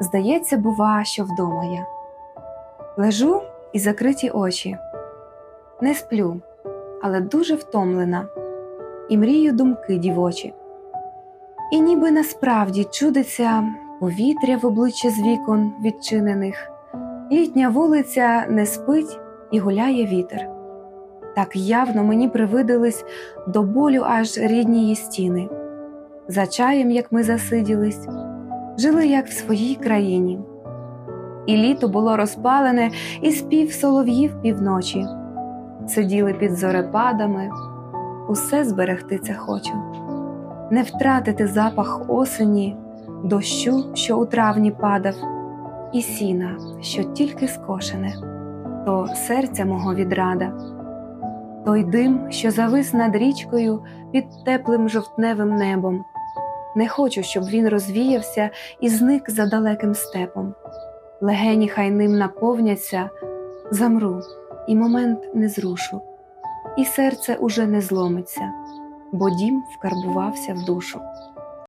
Здається, бува, що вдома я. Лежу і закриті очі. Не сплю, але дуже втомлена, і мрію думки дівочі. І ніби насправді чудиться повітря в обличчя з вікон відчинених, літня вулиця не спить і гуляє вітер. Так явно мені привидились до болю аж рідні стіни. За чаєм, як ми засиділись, жили як в своїй країні. І літо було розпалене, і спів солов'їв півночі. Сиділи під зорепадами, усе зберегти це хочу, не втратити запах осені, дощу, що у травні падав, і сіна, що тільки скошене, то серця мого відрада, той дим, що завис над річкою під теплим жовтневим небом. Не хочу, щоб він розвіявся і зник за далеким степом. Легені хай ним наповняться, замру, і момент не зрушу, і серце уже не зломиться, бо дім вкарбувався в душу.